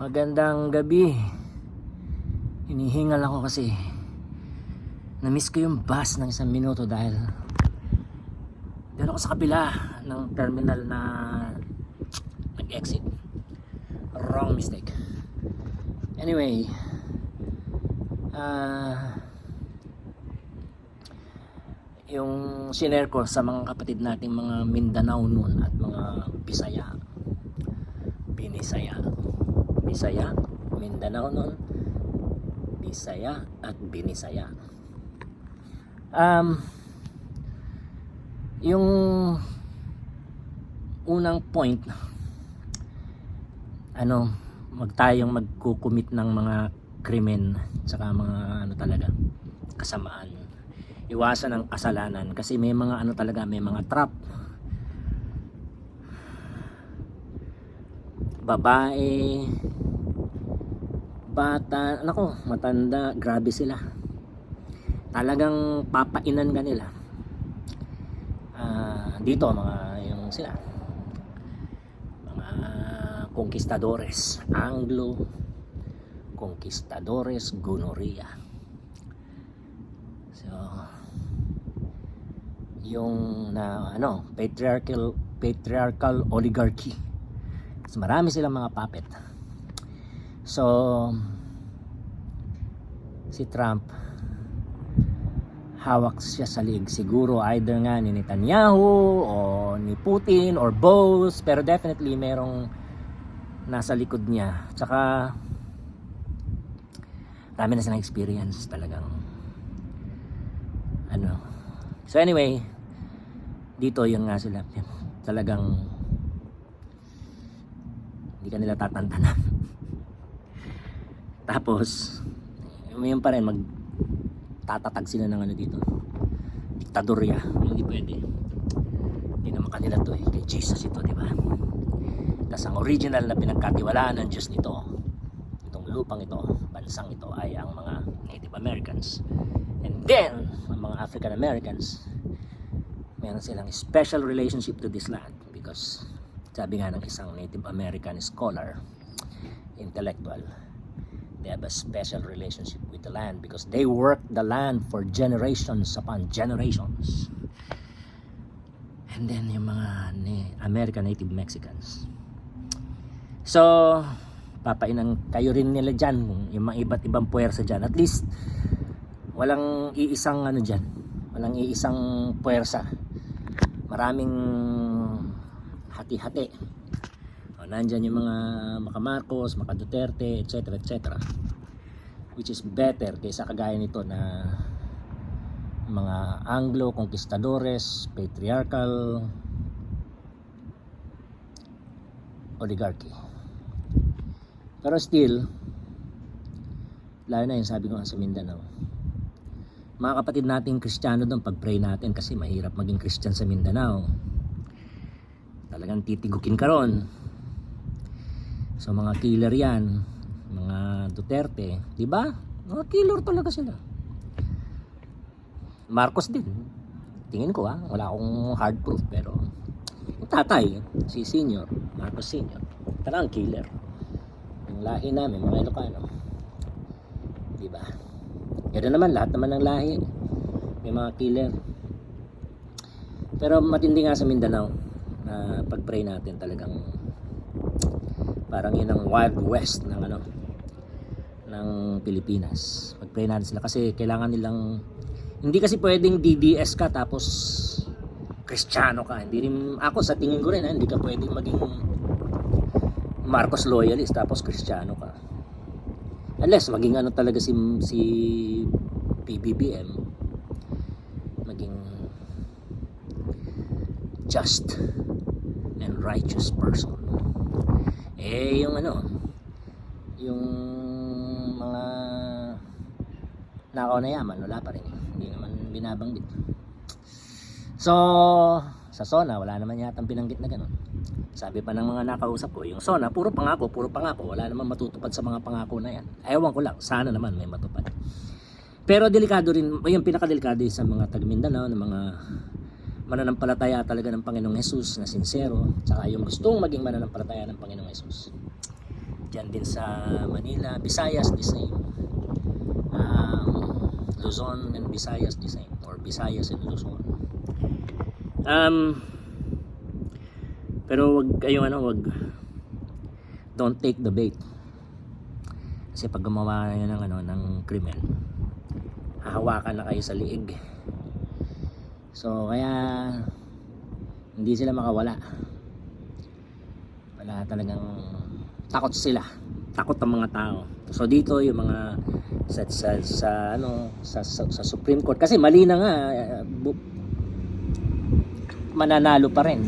Magandang gabi. Hinihingal ako kasi na-miss ko yung bus ng isang minuto dahil dahil ako sa kabila ng terminal na nag-exit. Wrong mistake. Anyway, ah yung sinare ko sa mga kapatid nating mga Mindanao noon at mga Bisaya. Binisaya. Bisaya, Mindanao noon, Bisaya at Binisaya. Um, yung unang point, ano, magtayong magkukumit ng mga krimen tsaka mga ano talaga kasamaan iwasan ang kasalanan kasi may mga ano talaga may mga trap babae bata nako matanda grabe sila. Talagang papainan ka nila. Ah, dito mga yung sila. Mga conquistadores Anglo conquistadores gonorrhea. So yung na ano patriarchal patriarchal oligarchy so, marami silang mga puppet. So si Trump hawak siya sa liig siguro either nga ni Netanyahu o ni Putin or both pero definitely merong nasa likod niya. Tsaka dami na silang experience talagang ano. So anyway dito yun nga sila. Talagang hindi ka nila tatantanan. Tapos yun pa rin mag tatatag sila ng ano dito. Diktadorya hindi pwede. Hindi naman kanila to eh. Kay Jesus ito di ba? Tapos ang original na pinagkatiwalaan ng Diyos nito itong lupang ito bansang ito ay ang mga Native Americans. And then ang mga African Americans meron silang special relationship to this land because sabi nga ng isang Native American scholar intellectual they have a special relationship with the land because they work the land for generations upon generations. And then yung mga ni American Native Mexicans. So papainan kayo rin nila dyan yung mga iba't ibang puwersa dyan. At least walang iisang ano dyan. Walang iisang puwersa. Maraming hati-hati o, nandyan yung mga Maka Marcos, Maka Duterte, etc. etc. which is better kaysa kagaya nito na mga Anglo, conquistadores, patriarchal, oligarchy. Pero still, lalo na yung sabi ko sa Mindanao, mga kapatid nating Kristiyano doon, pag-pray natin kasi mahirap maging Christian sa Mindanao. Talagang titigukin ka ron. So mga killer yan, mga Duterte, di ba? Mga killer talaga sila. Marcos din. Tingin ko ha, wala akong hard proof pero tatay, si senior, Marcos senior, talagang killer. Yung lahi namin, mga Ilocano. Di ba? Ganoon naman, lahat naman ng lahi. May mga killer. Pero matindi nga sa Mindanao na pag-pray natin talagang parang yun ang wild west ng ano ng Pilipinas. Pag-pray natin sila kasi kailangan nilang hindi kasi pwedeng DDS ka tapos Kristiyano ka. Hindi rin ako sa tingin ko rin ha, hindi ka pwedeng maging Marcos loyalist tapos Kristiyano ka. Unless maging ano talaga si si PBBM maging just and righteous person. Eh yung ano yung mga nakaw na yaman wala pa rin eh. Hindi naman binabanggit. So sa SONA wala naman yata binanggit na ganun. Sabi pa ng mga nakausap ko, yung SONA, puro pangako, puro pangako. Wala naman matutupad sa mga pangako na yan. Ewan ko lang, sana naman may matupad. Pero delikado rin, yung pinakadelikado sa mga taga Mindanao, ng mga mananampalataya talaga ng Panginoong Jesus na sincero, tsaka yung gustong maging mananampalataya ng Panginoong Jesus. Diyan din sa Manila, Visayas the same. Um, Luzon and Visayas the same or Visayas and Luzon. Um pero wag kayong ano, wag don't take the bait. Kasi pag gumawa ng ano ng krimen, hahawakan na kayo sa liig. So kaya hindi sila makawala. Wala talagang takot sila. Takot ang mga tao. So dito yung mga sa sa, sa ano sa, sa, sa Supreme Court kasi mali na nga eh, mananalo pa rin.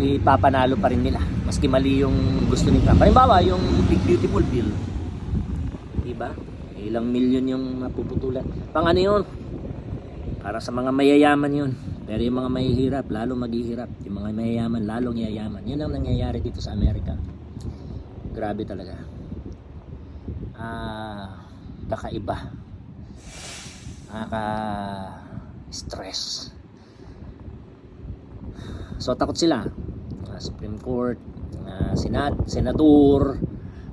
Ipapanalo pa rin nila maski mali yung gusto ni Trump. Halimbawa, yung Big Beautiful Bill. Diba? Ilang milyon yung mapuputulan. Pang ano yun? Para sa mga mayayaman yun. Pero yung mga mahihirap, lalo maghihirap. Yung mga mayayaman, lalong yayaman. Yun ang nangyayari dito sa Amerika. Grabe talaga. Ah, kakaiba. Nakaka-stress. So takot sila. Mga Supreme Court, mga senat, senador,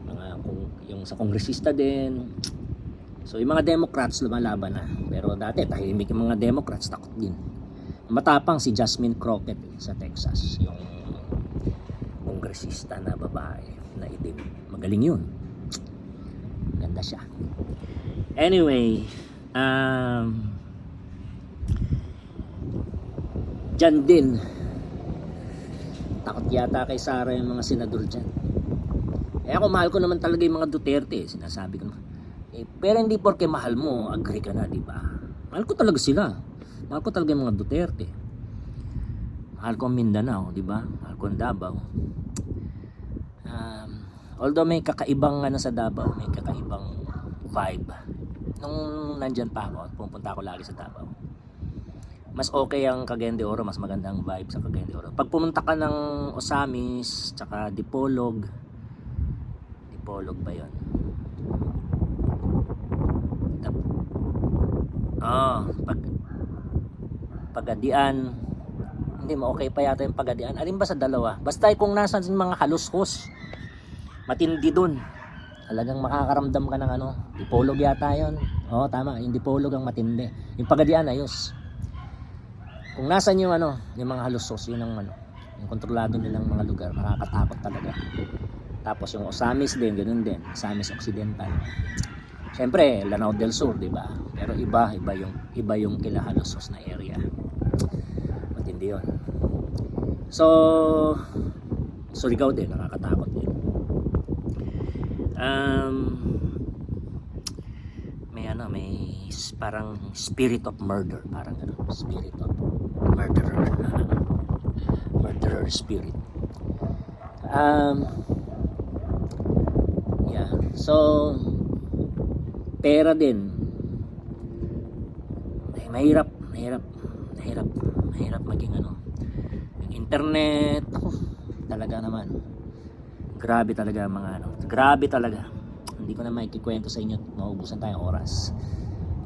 mga kung yung sa kongresista din. So yung mga Democrats lumalaban na. Pero dati tahimik yung mga Democrats, takot din. Matapang si Jasmine Crockett eh, sa Texas, yung kongresista na babae na itim. Magaling yun. Ganda siya. Anyway, um, dyan din, takot yata kay Sara yung mga senador dyan. Eh ako mahal ko naman talaga yung mga Duterte, sinasabi ko naman. Eh, pero hindi porke mahal mo, agree ka na, di ba? Mahal ko talaga sila. Mahal ko talaga yung mga Duterte. Mahal ko ang Mindanao, di ba? Mahal ko ang Davao. Um, although may kakaibang ano sa Davao, may kakaibang vibe. Nung nandyan pa ako, pupunta ako lagi sa Davao. Mas okay ang Cagayan de Oro, mas magandang vibe sa Cagayan de Oro. Pag pumunta ka ng Osamis, tsaka Dipolog, Dipolog ba yun? Ah, pag pagadian. Hindi mo okay pa yata yung pagadian. Alin ba sa dalawa? Basta kung nasan yung mga haluskos matindi dun. Talagang makakaramdam ka ng ano dipolog yata yon oo tama yung dipolog ang matindi. Yung pagadian ayos. Kung nasan yung ano yung mga haluskos yun ang ano yung kontrolado nilang mga lugar makakatakot talaga. Tapos yung Osamis din ganun din. Osamis Occidental Siyempre, Lanao del Sur, di ba? Pero iba, iba yung iba yung kila Halosos na area. Matindi 'yon. So, Surigao din, nakakatakot din. Um, may ano, may parang spirit of murder, parang ano, spirit of murderer. murderer spirit. Um, yeah. So, pera din. Ay mahirap mahirap mahirap mahirap maging ano. Yung internet ako talaga naman. Grabe talaga mga ano. Grabe talaga. Hindi ko na maikikwento sa inyo maubusan tayong oras.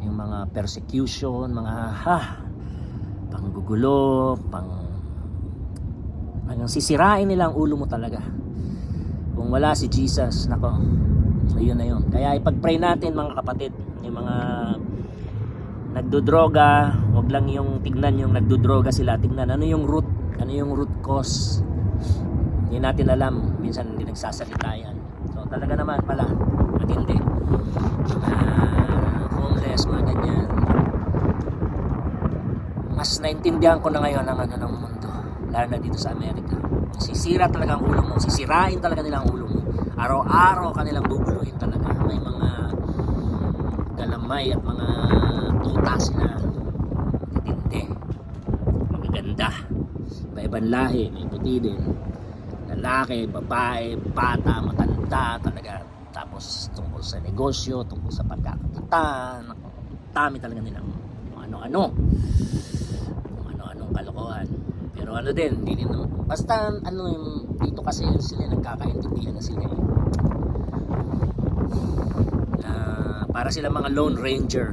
Yung mga persecution mga ha panggugulo pang hanggang sisirain nila ang ulo mo talaga. Kung wala si Jesus nako ayun na yun. Kaya ipag-pray natin mga kapatid yung mga nagdodroga wag lang yung tignan yung nagdodroga sila. Tignan ano yung root ano yung root cause? Hindi natin alam. Minsan hindi nagsasalita yan. So talaga naman pala matindi. Uh, homeless mga ganyan. Mas naintindihan ko na ngayon ang ano ng mundo lalo na dito sa Amerika. Sisira talaga ang ulo mo. Sisirain talaga nila ang ulo mo araw-araw kanilang bubuluhin talaga. May mga galamay at mga tuta sila titindi magaganda. Iba-ibang lahi may puti din. Lalaki, babae, bata, matanda talaga. Tapos tungkol sa negosyo tungkol sa pagkakakita naku, dami talaga nilang ano-ano. Ano-anong kalokohan pero ano din, hindi din basta ano yung dito kasi sila nagkakaintindihan na sila. Ah, para sila mga lone ranger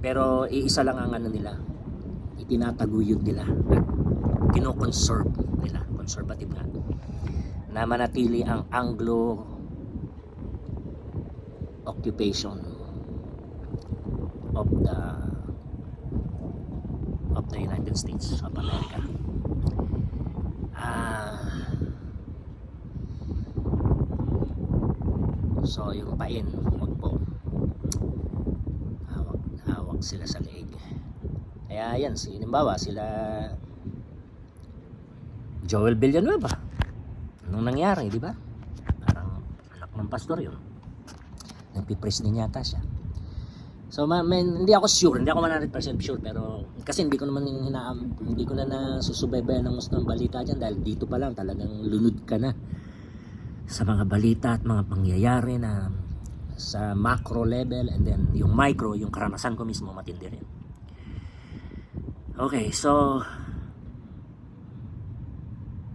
pero iisa lang ang ano nila itinataguyod nila at kinoconserve nila conservative nga na manatili ang Anglo occupation of the of the United States of America. Ah, so yung pain, wag po. Hawak, hawak sila sa leeg. Kaya yan, si, halimbawa, sila Joel Villanueva. Anong nangyari, di ba? Parang anak ng pastor yun. Nagpipres din yata siya. So, ma- men, hindi ako sure, hindi ako 100% sure, pero kasi hindi ko naman hina, hindi ko na nasusubaybayan ng gusto ng balita dyan dahil dito pa lang talagang lunod ka na sa mga balita at mga pangyayari na sa macro level and then yung micro, yung karanasan ko mismo matindi rin. Okay, so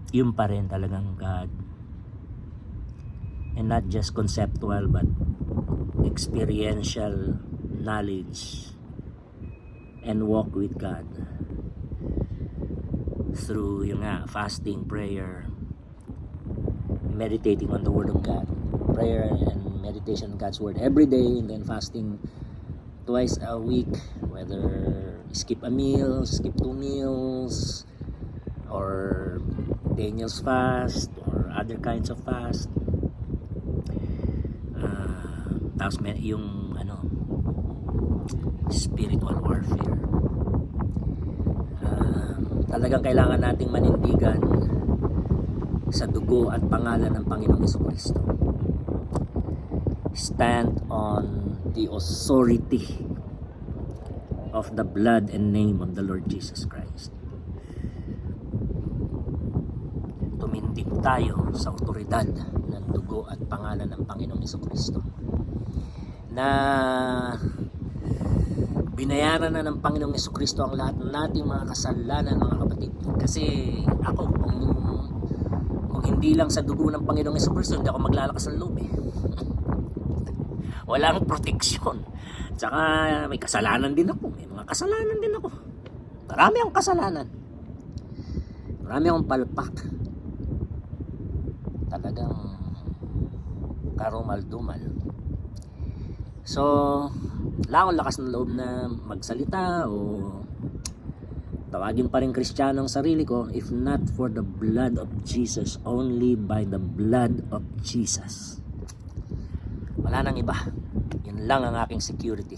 yun pa rin talagang God and not just conceptual but experiential knowledge and walk with God through yung nga fasting, prayer, meditating on the Word of God, prayer and meditation on God's Word every day, and then fasting twice a week, whether skip a meal, skip two meals, or Daniel's fast, or other kinds of fast. Ah, tapos yung ano spiritual warfare. Ah, talagang kailangan nating manindigan sa dugo at pangalan ng Panginoong Kristo. Stand on the authority of the blood and name of the Lord Jesus Christ. Tumindig tayo sa otoridad ng dugo at pangalan ng Panginoong Kristo na binayaran na ng Panginoong Kristo ang lahat ng nating mga kasalanan mga kapatid kasi ako kung hindi lang sa dugo ng Panginoong Kristo hindi ako maglalakas ng loob eh. Walang proteksyon. Tsaka may kasalanan din ako. May mga kasalanan din ako. Marami akong kasalanan. Marami akong palpak. Talagang karumal-dumal. So wala akong lakas ng loob na magsalita o tawagin pa rin kristyano ang sarili ko if not for the blood of Jesus only by the blood of Jesus. Wala nang iba. Yun lang ang aking security.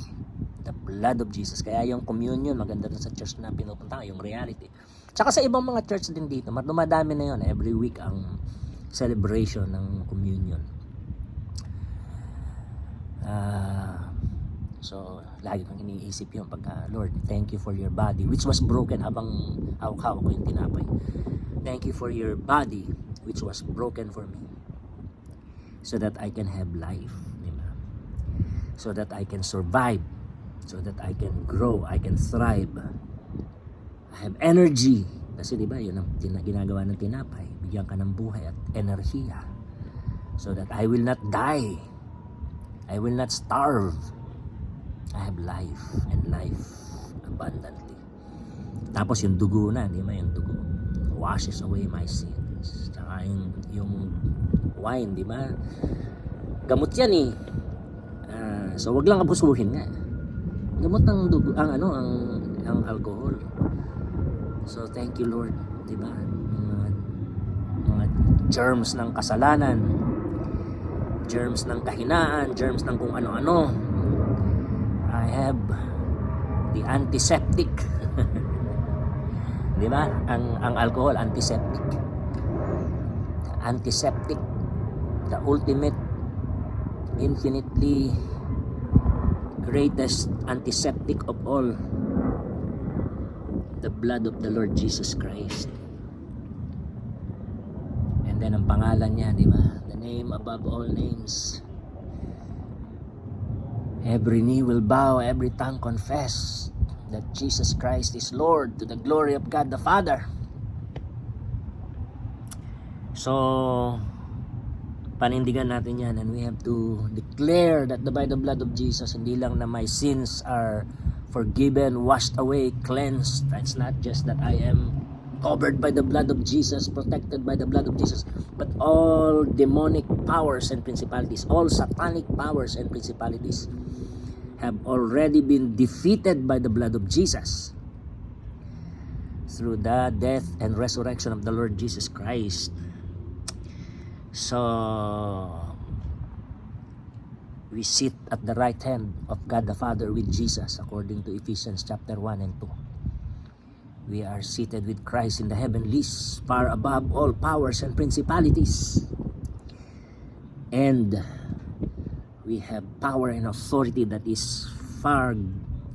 The blood of Jesus. Kaya yung communion maganda dun sa church na pinupunta yung reality. Tsaka sa ibang mga church din dito dumadami na yun. Every week ang celebration ng communion. Ah, so lagi kong iniisip yung pagka Lord thank you for your body which was broken habang hawak-hawak ko yung tinapay. Thank you for your body which was broken for me so that I can have life. Di ba? so that I can survive so that I can grow I can thrive. I have energy. Kasi di ba yun ang ginagawa ng tinapay. Bigyan ka ng buhay at enerhiya so that I will not die. I will not starve I have life and life abundantly. Tapos yung dugo na di ba yung dugo washes away my sins. Tsaka yung, yung wine di ba? Gamot yan eh. Ah, so wag lang abusuhin nga. Gamot ng dugo ang ano ang ang alcohol. So thank you Lord di ba? Mga, mga germs ng kasalanan. Germs ng kahinaan germs ng kung ano-ano have the antiseptic. Di ba? Ang ang alcohol antiseptic. Antiseptic the ultimate infinitely greatest antiseptic of all the blood of the Lord Jesus Christ. And then ang pangalan niya di ba? The name above all names every knee will bow every tongue confess that Jesus Christ is Lord to the glory of God the Father so panindigan natin yan and we have to declare that by the blood of Jesus hindi lang na my sins are forgiven washed away cleansed it's not just that I am covered by the blood of Jesus, protected by the blood of Jesus. But all demonic powers and principalities, all satanic powers and principalities have already been defeated by the blood of Jesus through the death and resurrection of the Lord Jesus Christ. So, we sit at the right hand of God the Father with Jesus according to Ephesians chapter 1 and 2. We are seated with Christ in the heavenlies, far above all powers and principalities. And we have power and authority that is far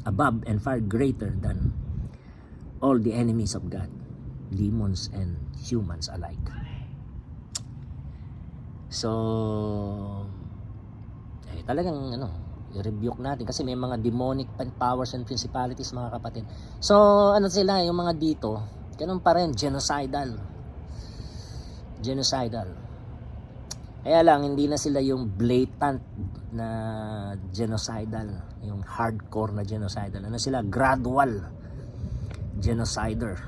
above and far greater than all the enemies of God, demons and humans alike. So, eh, talagang ano, i-rebuke natin kasi may mga demonic powers and principalities mga kapatid. So, ano sila, yung mga dito, ganun pa rin, genocidal. Genocidal. Kaya lang, hindi na sila yung blatant na genocidal, yung hardcore na genocidal. Ano sila, gradual genocider.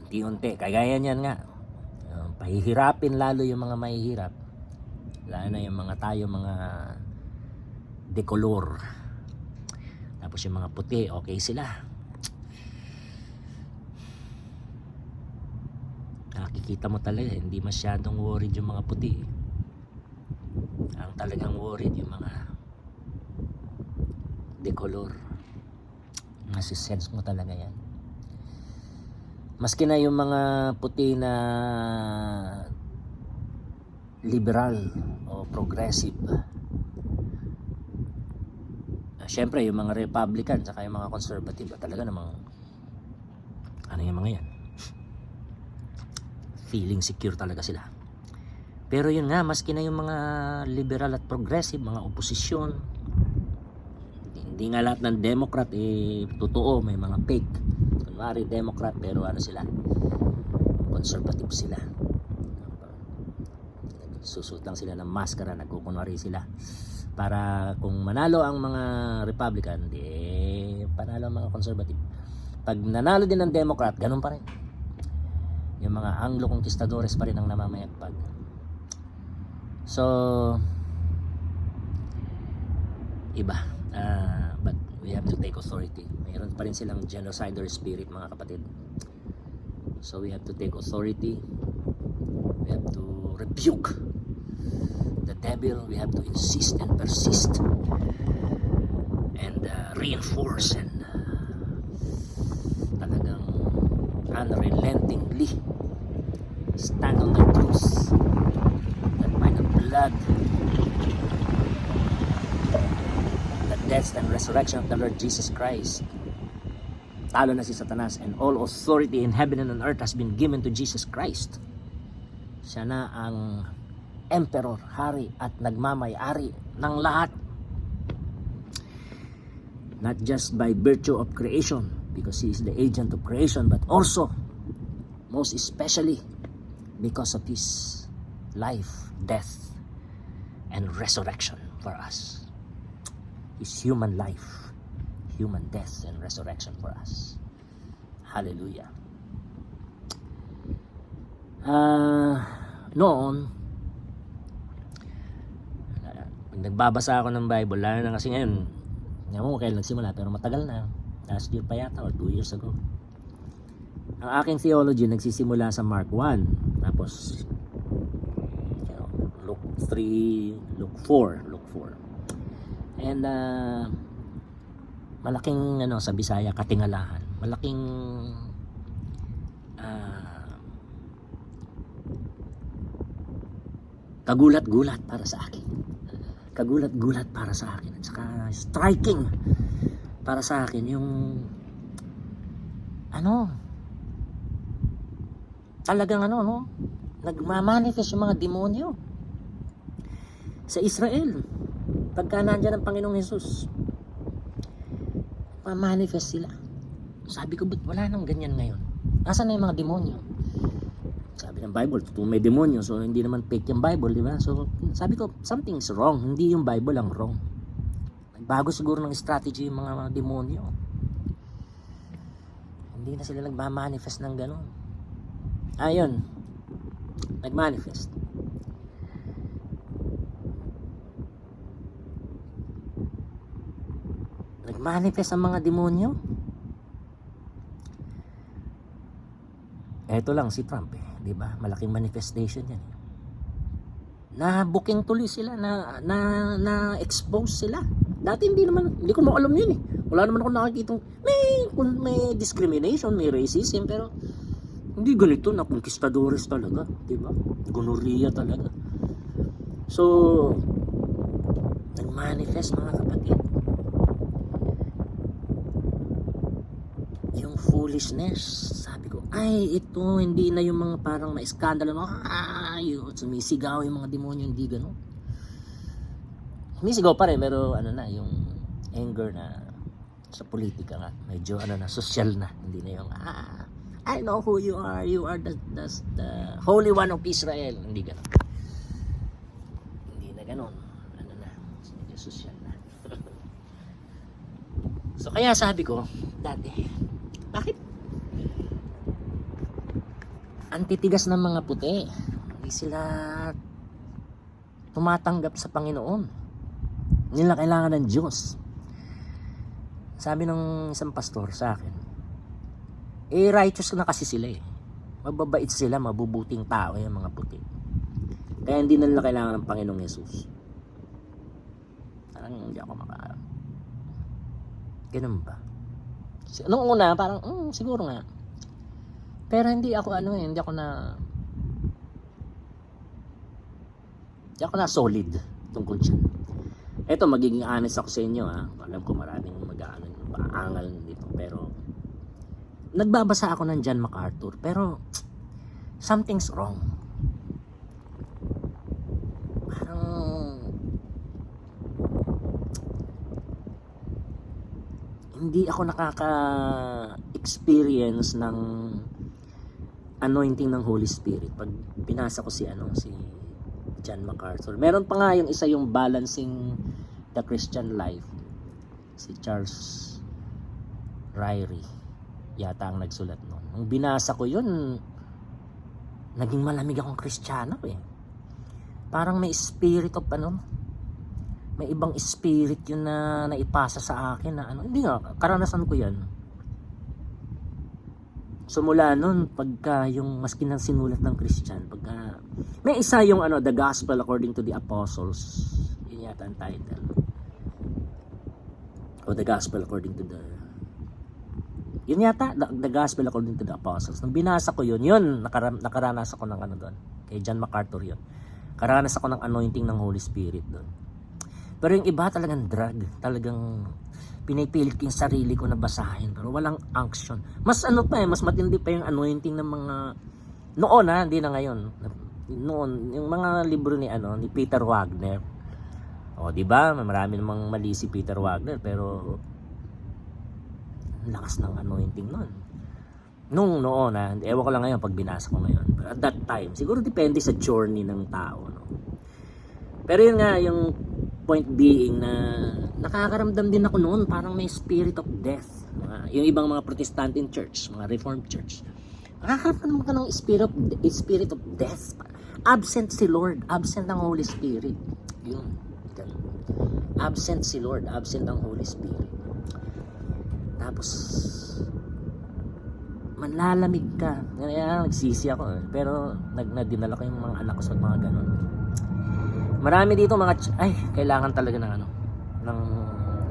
Unti-unti, kagaya niyan nga. Uh, pahihirapin lalo yung mga mahihirap. Lalo na yung mga tayo, mga decolor. Tapos yung mga puti, okay sila. Nakikita mo talaga, hindi masyadong worried yung mga puti. Ang talagang worried yung mga decolor. Nasisense mo talaga yan. Maski na yung mga puti na liberal o progressive. Siyempre, yung mga Republican saka yung mga conservative, talaga namang ano yung mga yan? Feeling secure talaga sila. Pero yun nga, maski na yung mga liberal at progressive, mga oposisyon, hindi nga lahat ng Democrat eh totoo, may mga fake. Kunwari Democrat pero ano sila? Conservative sila. Susut lang sila ng maskara, nagkukunwari sila. Para kung manalo ang mga Republican, di panalo ang mga conservative. Pag nanalo din ng Democrat, ganun pa rin. Yung mga Anglo conquistadores pa rin ang namamayagpag. So, iba. Ah, but we have to take authority. Mayroon pa rin silang genocider spirit mga kapatid. So we have to take authority. We have to rebuke the devil. We have to insist and persist and uh, reinforce and uh, talagang unrelentingly stand on the truth that by the blood the death and resurrection of the Lord Jesus Christ. Talo na si Satanas and all authority in heaven and on earth has been given to Jesus Christ. Siya na ang emperor, hari at nagmamay-ari ng lahat. Not just by virtue of creation because He is the agent of creation but also most especially because of His life, death, and resurrection for us is human life, human death and resurrection for us. Hallelujah. Ah, noon, nagbabasa ako ng Bible, lalo na kasi ngayon, nga mo kailan nagsimula, pero matagal na. Last year pa yata, or two years ago. Ang aking theology nagsisimula sa Mark 1. Tapos, you know, Luke 3, Luke 4, Luke 4. And uh, malaking ano sa Bisaya katingalahan. Malaking ah, kagulat-gulat para sa akin. Kagulat-gulat para sa akin. At saka striking para sa akin yung ano talagang ano no? Nagmamanifest yung mga demonyo sa Israel pagka nandyan ang Panginoong Jesus mamanifest sila. Sabi ko ba't wala nang ganyan ngayon? Asan na yung mga demonyo? Sabi ng Bible totoo may demonyo so hindi naman fake yung Bible di ba? So sabi ko something's wrong. Hindi yung Bible ang wrong. Bago siguro ng strategy yung mga demonyo. Hindi na sila nagmamanifest ng ganun. Ayun. Nagmanifest. Nagmanifest ang mga demonyo. Eto lang si Trump eh, 'di ba? Malaking manifestation 'yan. eh. Na booking tuloy sila na na na expose sila. Dati hindi naman hindi ko mo alam 'yun eh. Wala naman ako nakikitang may may discrimination, may racism pero hindi ganito na conquistadores talaga, 'di ba? Gonorrhea talaga. So nag-manifest mga kapatid. Yung foolishness, sabi ko, ay ito hindi na yung mga parang ma-skandalo no, ah, yun, sumisigaw yung mga demonyo, hindi ganun. Sumisigaw pa rin, pero ano na, yung anger na sa politika nga, medyo ano na, social na, hindi na yung, ah, I know who you are, you are the, the, the Holy One of Israel, hindi ganun. Hindi na ganun, ano na, medyo social na. so kaya sabi ko, dati, bakit antitigas ng mga puti. Hindi sila tumatanggap sa Panginoon. Nila kailangan ng Diyos. Sabi ng isang pastor sa akin, eh righteous na kasi sila eh. Mababait sila, mabubuting tao yung mga puti. Kaya hindi nila kailangan ng Panginoong Yesus. Parang hindi ako maka... Ganun ba? Nung una, parang, mm, siguro nga. Pero hindi ako ano eh, hindi ako na hindi ako na solid tungkol dyan. Eto, magiging honest ako sa inyo ha. Alam ko maraming mag-ano, maangal dito. Pero, nagbabasa ako ng John MacArthur. Pero, something's wrong. Parang, hindi ako nakaka-experience ng anointing ng Holy Spirit pag binasa ko si ano si John MacArthur. Meron pa nga yung isa yung balancing the Christian life si Charles Ryrie yata ang nagsulat nun. Nung binasa ko yun naging malamig akong Kristiyano eh. Parang may spirit of ano may ibang spirit yun na naipasa sa akin na ano hindi nga karanasan ko yan So mula nun, pagka yung maski ng sinulat ng Christian, pagka may isa yung ano, The Gospel According to the Apostles. Yun yata ang title. O The Gospel According to the yun yata, the, the Gospel According to the Apostles. Nung binasa ko yun, yun, nakara, nakaranas ako ng ano doon. Kay John MacArthur yun. Karanas ako ng anointing ng Holy Spirit doon. Pero yung iba talagang drug. Talagang pinipilit ko yung sarili ko na basahin pero walang action. Mas ano pa eh, mas matindi pa yung anointing ng mga noon ha, hindi na ngayon. Noon, yung mga libro ni ano, ni Peter Wagner. O, di ba? Marami namang mali si Peter Wagner pero lakas ng anointing noon. Nung noon ha, ewan ko lang ngayon pag binasa ko ngayon. But at that time, siguro depende sa journey ng tao. No? Pero yun nga, yung point being na nakakaramdam din ako noon parang may spirit of death. Yung ibang mga Protestant in church, mga Reformed church. Nakakaramdam ka ng spirit of, spirit of death. Absent si Lord, absent ang Holy Spirit. Yun. Absent si Lord, absent ang Holy Spirit. Tapos, manlalamig ka. Kaya nagsisi ako. eh. Pero, nag, nadinala ko yung mga anak ko sa mga ganun. Marami dito mga ay kailangan talaga ng ano ng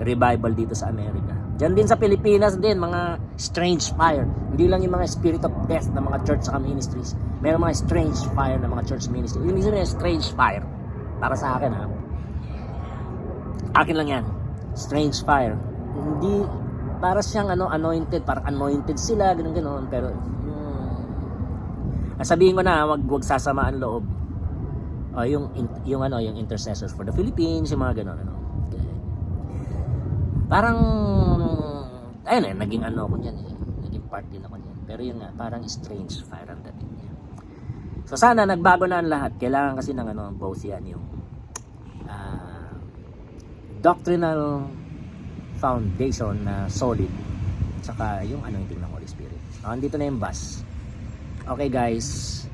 revival dito sa Amerika. Diyan din sa Pilipinas din mga strange fire. Hindi lang yung mga spirit of death ng mga church sa ministries. Meron mga strange fire ng mga church ministries. Yung sabihin strange fire para sa akin ha. Akin lang yan. Strange fire. Hindi para siyang ano anointed, para anointed sila ganun ganun. Pero hmm, sabihin ko na wag wag sasama ang loob. O yung in- yung ano yung intercessors for the Philippines yung mga ganun ano. Parang ayun eh naging ano ako niyan eh. Naging part din ako niyan pero yun nga parang strange fire ang dating niya. So sana nagbago na ang lahat. Kailangan kasi ng ano both yan yung ah, doctrinal foundation na solid saka yung anointing ng Holy Spirit Oh, andito na yung bus. Okay guys.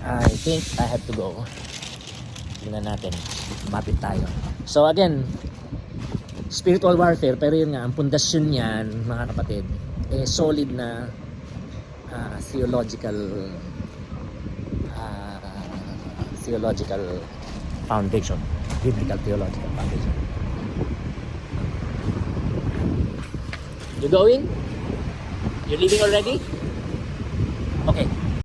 I think I have to go. Tingnan natin. Mapit tayo. So again, spiritual warfare, pero yun nga, ang pundasyon niyan, mga kapatid, eh solid na ah, theological ah, theological foundation. Biblical theological foundation. You going? You leaving already? Okay.